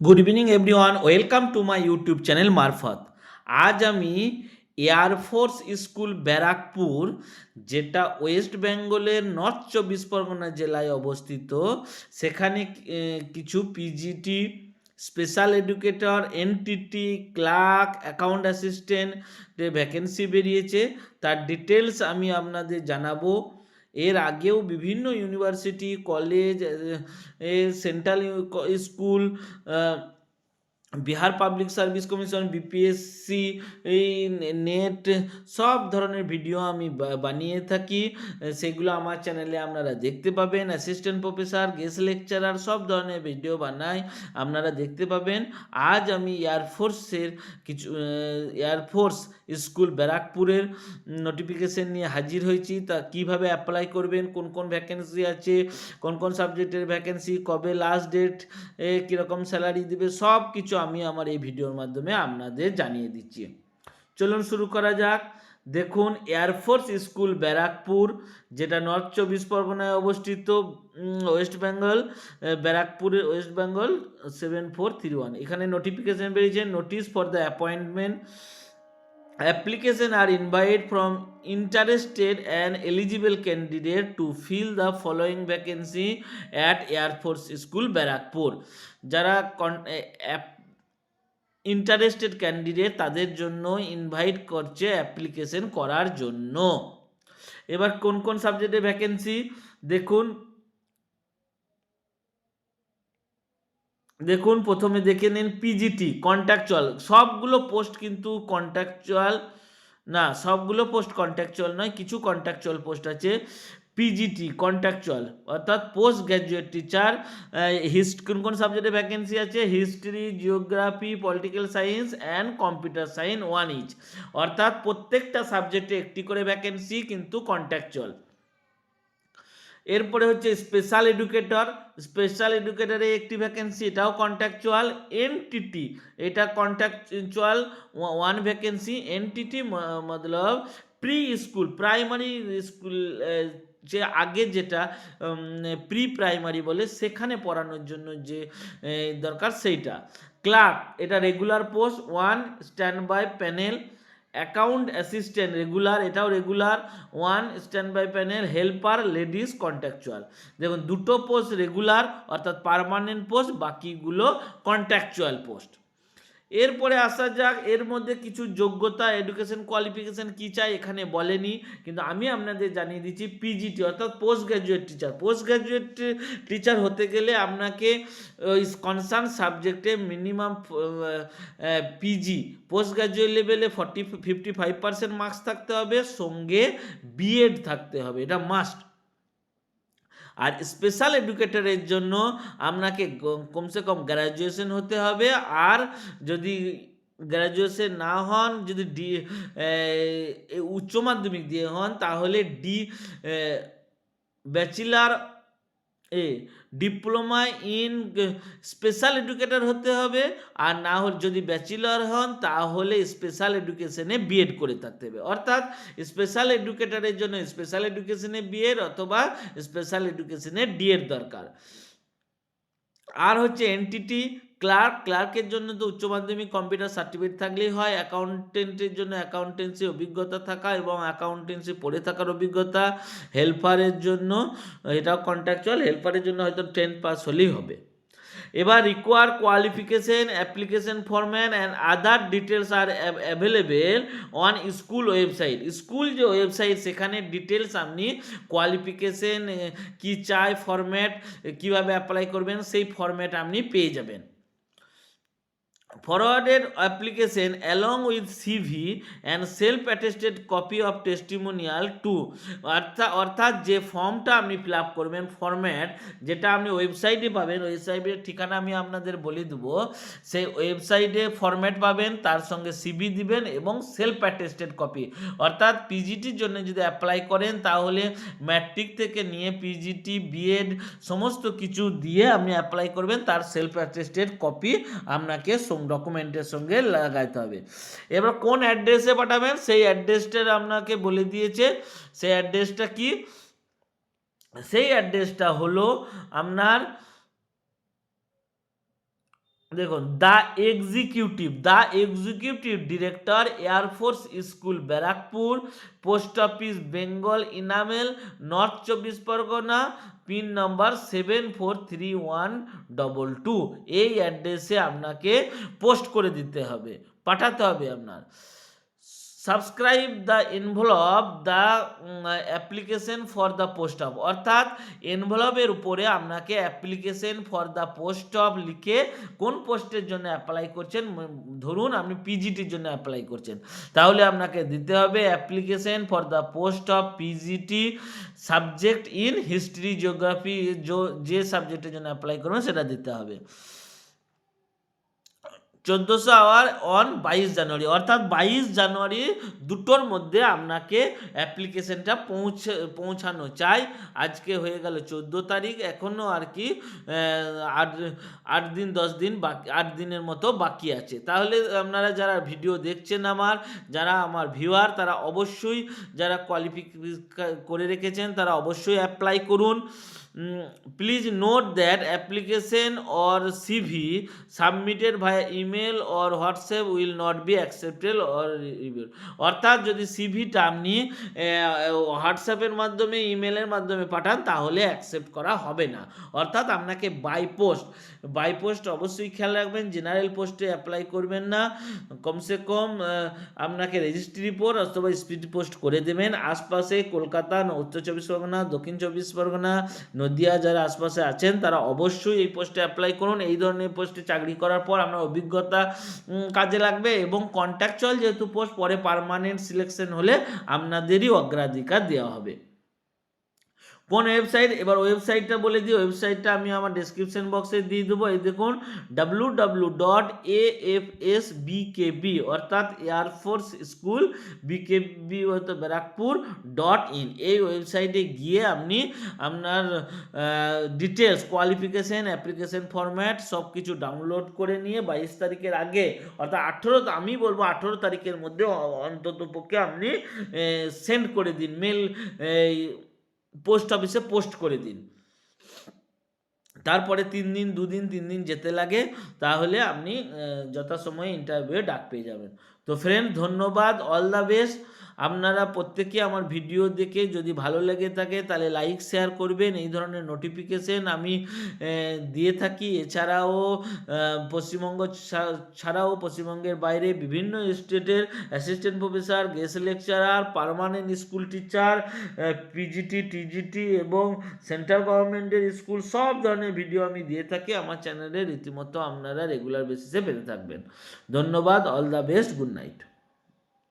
Good evening everyone welcome to my YouTube channel মারফত আজ আমি এয়ারফোর্স স্কুল ব্যারাকপুর, যেটা ওয়েস্ট বেঙ্গলের নর্থ চব্বিশ পরগনা জেলায় অবস্থিত, সেখানে কিছু PGT special educator NTT clerk account assistant vacancy বেরিয়েছে। তার ডিটেলস আমি আপনাদের জানাব। এর আগেও বিভিন্ন university college central school Bihar public service commission BPSC এই নেট সব ধরনের ভিডিও আমি বানিয়ে থাকি। সেগুলো আমার চ্যানেলে আপনারা দেখতে পাবেন। অ্যাসিস্ট্যান্ট প্রফেসর গেস্ট লেকচারার সব ধরনের ভিডিও বানাই, আপনারা দেখতে পাবেন। আজ আমি এয়ারফোর্সের কিছু এয়ারফোর্স স্কুল ব্যারাকপুরের নোটিফিকেশন নিয়ে হাজির হয়েছি। তা কীভাবে অ্যাপ্লাই করবেন? কোন কোন ভ্যাকেন্সি আছে? কোন কোন সাবজেক্টের ভ্যাকেন্সি কবে লাস্ট ডেট কীরকম স্যালারি দেবে? সব কিছু আমি আমার এই ভিডিওর মাধ্যমে আপনাদের জানিয়ে দিচ্ছি। চলুন শুরু করা যাক। দেখুন এয়ারফোর্স স্কুল ব্যারাকপুর, যেটা নর্থ চব্বিশ পরগনায় অবস্থিত ওয়েস্ট বেঙ্গল ব্যারাকপুরের West Bengal seven four three one এখানে নোটিফিকেশন বেরিয়েছে notice for the appointment application are invite from interested and eligible candidate to fill the following vacancy at air force school Barrackpore যারা interested candidate তাদের জন্য invite করছে application করার জন্য। এবার কোন কোন সাবজেক্টে ভ্যাকেন্সি দেখুন দেখুন, প্রথমে দেখে নিন পিজিটি কন্ট্রাকচুয়াল সবগুলো পোস্ট কিন্তু কন্ট্রাকচুয়াল না, সবগুলো পোস্ট কন্ট্রাকচুয়াল নয়, কিছু কন্ট্রাকচুয়াল পোস্ট আছে। পিজিটি কন্ট্রাকচুয়াল অর্থাৎ পোস্ট গ্র্যাজুয়েট টিচার হিস্ট কোন কোন সাবজেক্টে ভ্যাকেন্সি আছে? History geography political science and computer science one each অর্থাৎ প্রত্যেকটা সাবজেক্টে একটি করে ভ্যাকেন্সি কিন্তু কন্ট্রাকচুয়াল এরপরে হচ্ছে স্পেশাল এডুকেটর স্পেশাল এডুকেটরে একটি ভ্যাকেন্সি এটাও কন্ট্রাকচুয়াল এনটিটি এটা কন্ট্রাকচুয়াল ওয়ান ভ্যাকেন্সি এনটিটি মতলব প্রি স্কুল প্রাইমারি স্কুল যে আগে যেটা প্রি প্রাইমারি বলে, সেখানে পড়ানোর জন্য যে দরকার সেইটা। ক্লার্ক এটা regular post one standby panel account assistant, regular, এটাও regular, one standby panel helper, ladies contractual. দেখুন, দুটো পোস্ট রেগুলার, অর্থাৎ পারমানেন্ট পোস্ট, বাকিগুলো কন্ট্যাকচুয়াল পোস্ট। এরপরে আসা যাক, এর মধ্যে কিছু যোগ্যতা এডুকেশন কোয়ালিফিকেশন কী চাই এখানে বলেনি, কিন্তু আমি আপনাদের জানিয়ে দিচ্ছি পিজিটি অর্থাৎ post graduate teacher post graduate teacher হতে গেলে আপনাকে ওই কনসার্ন সাবজেক্টে মিনিমাম পিজি পোস্ট গ্র্যাজুয়েট লেভেলে forty fifty five percent marks থাকতে হবে, সঙ্গে বিএড থাকতে হবে, এটা মাস্ট আর স্পেশাল এডুকেটরের জন্য আপনাকে কমসে কম গ্র্যাজুয়েশন হতে হবে। আর যদি গ্র্যাজুয়েশন না হন, যদি ডি উচ্চ মাধ্যমিক দিয়ে হন, তাহলে D bachelor a diploma in special educator হতে হবে। আর না হলে, যদি ব্যাচেলর হন, তাহলে স্পেশাল এডুকেশনে বিএড করে থাকতে হবে। অর্থাৎ স্পেশাল এডুকেটরের জন্য স্পেশাল এডুকেশনে বিএড অথবা স্পেশাল এডুকেশনে ডিএড দরকার। আর হচ্ছে এনটিটি ক্লার্ক, ক্লার্কের জন্য তো উচ্চ মাধ্যমিক কম্পিউটার সার্টিফিকেট থাকলেই হয়, অ্যাকাউন্টেন্টের জন্য অ্যাকাউন্টেন্সি অভিজ্ঞতা থাকা এবং অ্যাকাউন্টেন্সি পড়ে থাকার অভিজ্ঞতা, হেল্পারের জন্য, এটাও কন্ট্রাকচুয়াল হেল্পারের জন্য হয়তো টেন পাস হলেই হবে। এবার require qualification application format and other details are available on school website school যে ওয়েবসাইট সেখানে ডিটেলস আপনি কোয়ালিফিকেশন কি চাই ফরম্যাট কীভাবে অ্যাপ্লাই করবেন, সেই ফরম্যাট আপনি পেয়ে যাবেন। Forwarded application along with CV and self attested copy of testimonial to. অর্থাৎ অর্থাৎ যে ফর্মটা আপনি ফিল আপ করবেন, ফর্ম্যাট, যেটা আপনি ওয়েবসাইটে পাবেন, ওয়েবসাইটের ঠিকানা আমি আপনাদের বলে দেবো। সেই ওয়েবসাইটে ফর্ম্যাট পাবেন, তার সঙ্গে সিভি দিবেন এবং সেলফ অ্যাটেস্টেড কপি। অর্থাৎ পিজিটির জন্য যদি অ্যাপ্লাই করেন, তাহলে ম্যাট্রিক থেকে নিয়ে পিজিটি বিএড সমস্ত কিছু দিয়ে আপনি অ্যাপ্লাই করবেন, তার সেলফ অ্যাটেস্টেড কপি আপনাকে ডকুমেন্টের সঙ্গে লাগাইতে হবে। এবার কোন অ্যাড্রেসে পাঠাবেন? সেই অ্যাড্রেসটা আপনাকে বলে দিয়েছে। সেই অ্যাড্রেসটা কি? সেই অ্যাড্রেসটা হলো আপনার দেখুন the executive the executive director air force school Barrackpore post office Bengal enamel north চব্বিশ Pargana pin number seven four three one double two এই অ্যাড্রেসে আপনাকে পোস্ট করে দিতে হবে, পাঠাতে হবে আপনার। Subscribe the envelope the application for the post of অর্থাৎ এনভলভের উপরে আপনাকে application for the post of লিখে কোন পোস্টের জন্য অ্যাপ্লাই করছেন ধরুন আপনি পিজিটির জন্য অ্যাপ্লাই করছেন। তাহলে আপনাকে দিতে হবে application for the post of PGT subject in history geography যে সাবজেক্টের জন্য অ্যাপ্লাই করবেন সেটা দিতে হবে। চোদ্দোশো আওয়ার অন বাইশ জানুয়ারি। অর্থাৎ বাইশ জানুয়ারি দুটোর মধ্যে আপনাকে অ্যাপ্লিকেশনটা পৌঁছে, পৌঁছানো চাই। আজকে হয়ে গেল চোদ্দ তারিখ। এখনও আর কি আট আট দিন, দশ দিন বাকি, আট দিনের মতো বাকি আছে। তাহলে আপনারা যারা ভিডিও দেখছেন আমার, যারা আমার ভিউয়ার তারা অবশ্যই যারা কোয়ালিফিক করে রেখেছেন, তারা অবশ্যই অ্যাপ্লাই করুন। Please note that application or CV submitted via email or WhatsApp will not be accepted or review অর্থাৎ যদি সিভিটা আপনি হোয়াটসঅ্যাপের মাধ্যমে ইমেলের মাধ্যমে পাঠান, তাহলে অ্যাকসেপ্ট করা হবে না। অর্থাৎ আপনাকে বাই পোস্ট বাই পোস্ট অবশ্যই খেয়াল রাখবেন জেনারেল পোস্টে অ্যাপ্লাই করবেন না। কমসে কম আপনাকে রেজিস্ট্রি পোস্ট অথবা স্পিড পোস্ট করে দেবেন। আশপাশে কলকাতা, উত্তর চব্বিশ পরগনা, দক্ষিণ চব্বিশ পরগনা নদিয়া যারা আশপাশে আছেন, তারা অবশ্যই এই পোস্টে অ্যাপ্লাই করুন। এই ধরনের পোস্টে চাকরি করার পর আপনার অভিজ্ঞতা কাজে লাগবে এবং কন্ট্রাকচুয়াল যেহেতু পোস্ট পরে পারমানেন্ট সিলেকশন হলে আপনাদেরই অগ্রাধিকার দেওয়া হবে। কোন ওয়েবসাইট এবার ওয়েবসাইটটা বলে দিই ওয়েবসাইটটা আমি আমার ডেসক্রিপশন বক্সে দিয়ে দেবো। এই দেখুন W W dot A F S BKB অর্থাৎ air force school BKB Barrackpore dot in এই ওয়েবসাইটে গিয়ে আপনি আপনার ডিটেলস কোয়ালিফিকেশন অ্যাপ্লিকেশন ফরম্যাট সব কিছু ডাউনলোড করে নিয়ে বাইশ তারিখের আগে, অর্থাৎ আঠেরো, আমি বলব আঠেরো তারিখের মধ্যে অন্তত পক্ষে আপনি সেন্ড করে দিন। মেল পোস্ট অফিসে পোস্ট করে দিন। তারপরে তিন দিন দুদিন তিন দিন যেতে লাগে, তাহলে আপনি যথাসময়ে ইন্টারভিউ ডাক পেয়ে যাবেন। তো ফ্রেন্ড ধন্যবাদ অল দ্য বেস্ট আপনারা প্রত্যেকে আমার ভিডিও দেখে যদি ভালো লেগে থাকে তাহলে লাইক শেয়ার করবেন। এই ধরনের নোটিফিকেশন আমি দিয়ে থাকি। এছাড়াও পশ্চিমবঙ্গ ছাড়াও পশ্চিমবঙ্গের বাইরে বিভিন্ন স্টেটের assistant professor guest lecturer permanent school teacher PGT TGT এবং সেন্ট্রাল গভর্নমেন্টের স্কুল সব ধরনের ভিডিও আমি দিয়ে থাকি। আমার চ্যানেলে রীতিমতো আপনারা রেগুলার বেসিসে পেতে থাকবেন। ধন্যবাদ all the best good night